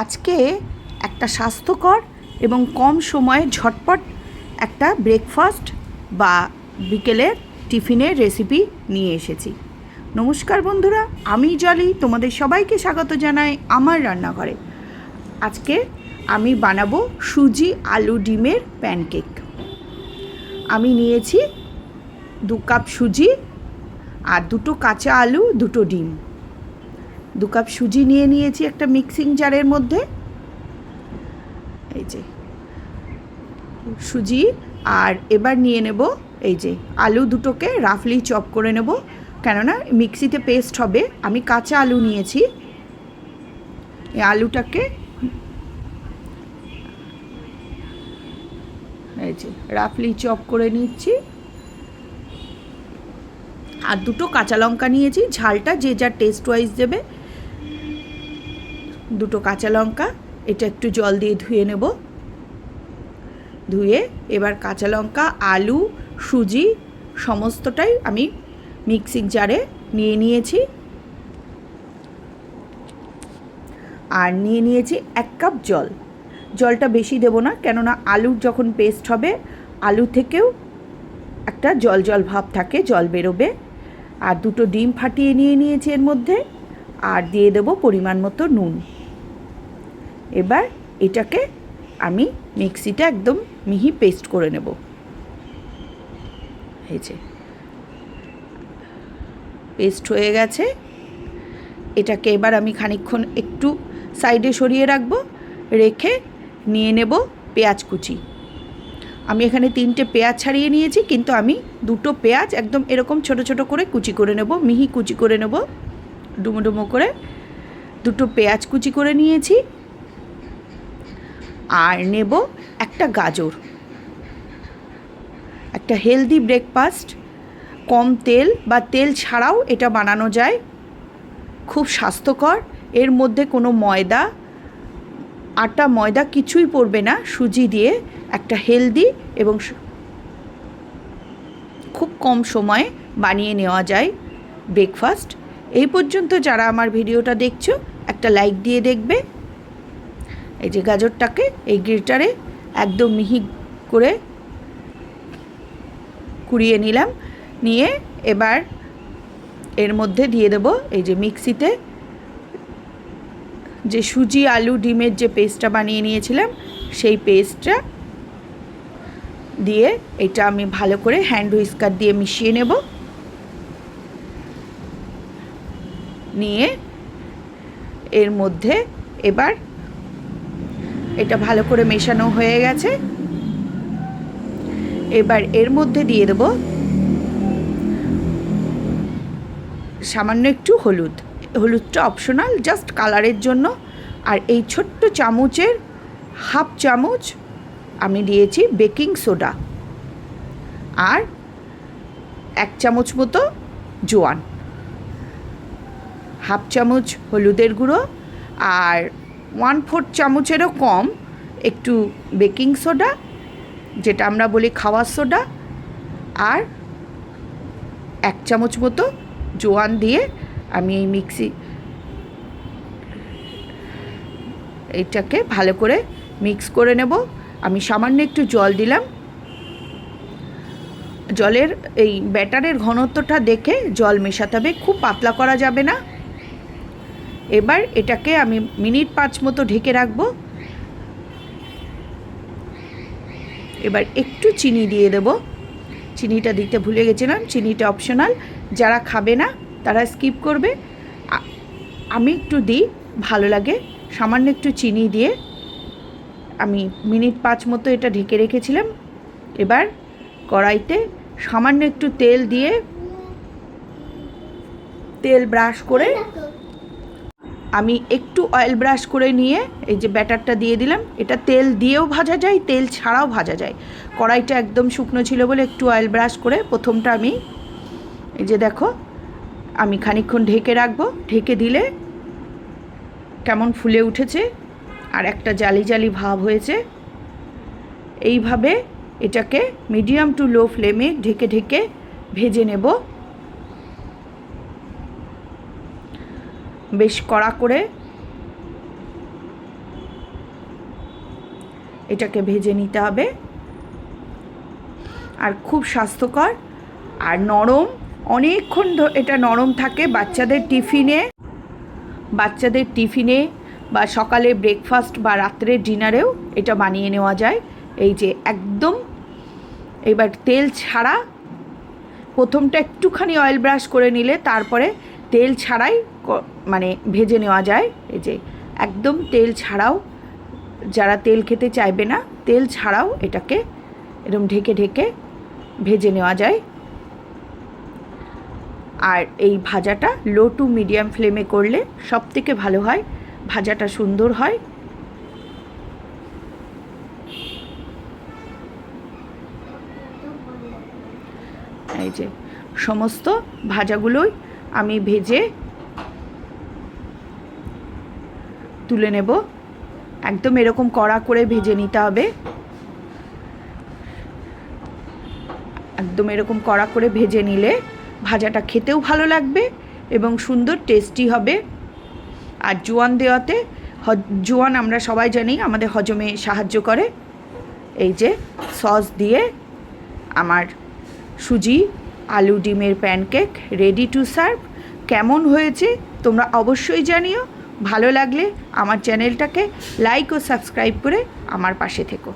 আজকে একটা স্বাস্থ্যকর এবং কম সময়ে ঝটপট একটা ব্রেকফাস্ট বা বিকেলের টিফিনের রেসিপি নিয়ে এসেছি। নমস্কার বন্ধুরা, আমি জলি, তোমাদের সবাইকে স্বাগত জানাই আমার রান্নাঘরে। আজকে আমি বানাবো সুজি আলু ডিমের প্যানকেক আমি নিয়েছি দু কাপ সুজি আর দুটো কাঁচা আলু, দুটো ডিম। দু কাপ সুজি নিয়ে নিয়েছি একটা মিক্সিং জারের মধ্যে। এই যে, সুজি, আর এবার নিয়ে নেব এই যে আলু দুটোকে রাফলি চপ করে নেব। কেননা মিক্সিতে পেস্ট হবে, আমি কাঁচা আলু নিয়েছি। এই আলুটাকে এই যে রাফলি চপ করে নিচ্ছি। আর দুটো কাঁচা লঙ্কা নিয়েছি, ঝালটা যে যার টেস্ট ওয়াইজ দেবে। দুটো কাঁচা লঙ্কা, এটা একটু জল দিয়ে ধুয়ে নেব। ধুয়ে এবার কাঁচা লঙ্কা, আলু, সুজি, সমস্তটাই আমি মিক্সিং জারে নিয়ে নিয়েছি। আর নিয়ে নিয়েছি এক কাপ জল। জলটা বেশি দেবো না, কেননা আলুর যখন পেস্ট হবে, আলু থেকেও একটা জল জল ভাব থাকে, জল বেরোবে। আর দুটো ডিম ফাটিয়ে নিয়ে নিয়েছি এর মধ্যে। আর দিয়ে দেব পরিমাণ মতো নুন। এবার এটাকে আমি মিক্সিটা একদম মিহি পেস্ট করে নেব। হয়েছে পেস্ট হয়ে গেছে। এটাকে এবার আমি খানিকক্ষণ একটু সাইডে সরিয়ে রাখব, রেখে নিয়ে নেব পেঁয়াজ কুচি। আমি এখানে তিনটে পেঁয়াজ ছাড়িয়ে নিয়েছি, কিন্তু আমি দুটো পেঁয়াজ একদম এরকম ছোট ছোট করে কুচি করে নেব, মিহি কুচি করে নেব, ডুমো ডুমো করে। দুটো পেঁয়াজ কুচি করে নিয়েছি। আর নেব একটা গাজর। একটা হেলদি ব্রেকফাস্ট কম তেল বা তেল ছাড়াও এটা বানানো যায়। খুব স্বাস্থ্যকর, এর মধ্যে কোনো ময়দা, আটা ময়দা কিছুই পড়বে না, সুজি দিয়ে একটা হেলদি এবং খুব কম সময়ে বানিয়ে নেওয়া যায় ব্রেকফাস্ট এই পর্যন্ত যারা আমার ভিডিওটা দেখছ, একটা লাইক দিয়ে দেখবে। এই যে গাজরটাকে এই গ্রিটারে একদম মিহি করে কুড়িয়ে নিলাম। নিয়ে এবার এর মধ্যে দিয়ে দেব এই যে মিক্সিতে যে সুজি, আলু, ডিমের যে পেস্টটা বানিয়ে নিয়েছিলাম, সেই পেস্টটা দিয়ে এটা আমি ভালো করে হ্যান্ড হুইস্কার দিয়ে মিশিয়ে নেব। নিয়ে এর মধ্যে এবার এটা ভালো করে মেশানো হয়ে গেছে। এবার এর মধ্যে দিয়ে দেব সামান্য একটু হলুদ। হলুদটা অপশনাল জাস্ট কালারের জন্য। আর এই ছোট্ট চামচের হাফ চামচ আমি দিয়েছি বেকিং সোডা আর এক চামচ মতো জোয়ান। হাফ চামচ হলুদের গুঁড়ো। আর ওয়ান ফোর্থ চামচেরও কম, একটু বেকিং সোডা, যেটা আমরা বলি খাওয়ার সোডা, আর এক চামচ মতো জোয়ান দিয়ে আমি এই মিক্সি এইটাকে ভালো করে মিক্স করে নেব। আমি সামান্য একটু জল দিলাম। জলের এই ব্যাটারের ঘনত্বটা দেখে জল মেশাতে হবে। খুব পাতলা করা যাবে না। এবার এটাকে আমি মিনিট পাঁচ মতো ঢেকে রাখব। এবার একটু চিনি দিয়ে দেব। চিনিটা দিতে ভুলে গেছিলাম, চিনিটা অপশনাল যারা খাবে না, তারা স্কিপ করবে। আমি একটু দিই, ভালো লাগে। সামান্য একটু চিনি দিয়ে আমি মিনিট পাঁচ মতো এটা ঢেকে রেখেছিলাম। এবার কড়াইতে সামান্য একটু তেল দিয়ে তেল ব্রাশ করে আমি একটু অয়েল ব্রাশ করে নিয়ে এই যে ব্যাটারটা দিয়ে দিলাম, এটা তেল দিয়েও ভাজা যায়, তেল ছাড়াও ভাজা যায়। কড়াইটা একদম শুকনো ছিল বলে একটু অয়েল ব্রাশ করে প্রথমটা আমি এই যে দেখো, আমি খানিকক্ষণ ঢেকে রাখব। ঢেকে দিলে কেমন ফুলে উঠেছে আর একটা জালি জালি ভাব হয়েছে। এইভাবে এটাকে মিডিয়াম টু লো ফ্লেমে ঢেকে ঢেকে ভেজে নেব। বেশ কড়া করে এটাকে ভেজে নিতে হবে। আর খুব স্বাস্থ্যকর আর নরম, অনেকক্ষণ এটা নরম থাকে বাচ্চাদের টিফিনে। বাচ্চাদের টিফিনে বা সকালে ব্রেকফাস্ট বা রাত্রের ডিনারেও এটা বানিয়ে নেওয়া যায়। এই যে একদম, এবার তেল ছাড়া প্রথমটা একটুখানি অয়েল ব্রাশ করে নিলে তারপরে তেল ছাড়াই মানে ভেজে নেওয়া যায়। এই যে, একদম তেল ছাড়াও, যারা তেল খেতে চাইবে না, তেল ছাড়াও এটাকে এরকম ঢেকে ঢেকে ভেজে নেওয়া যায়। আর এই ভাজাটা লো টু মিডিয়াম ফ্লেমে করলে সব থেকে ভালো হয়, ভাজাটা সুন্দর হয়। এই যে, সমস্ত ভাজাগুলোই আমি ভেজে তুলে নেব। একদম এরকম কড়া করে ভেজে নিতে হবে। একদম এরকম কড়া করে ভেজে নিলে ভাজাটা খেতেও ভালো লাগবে এবং সুন্দর টেস্টি হবে। আর জোয়ান দেওয়াতে জোয়ান আমরা সবাই জানি আমাদের হজমে সাহায্য করে। এই যে সস দিয়ে আমার সুজি আলু ডিমের প্যানকেক রেডি টু সার্ভ কেমন হয়েছে তোমরা অবশ্যই জানিও। ভালো লাগলে আমার চ্যানেলটাকে লাইক ও সাবস্ক্রাইব করে আমার পাশে থেকো।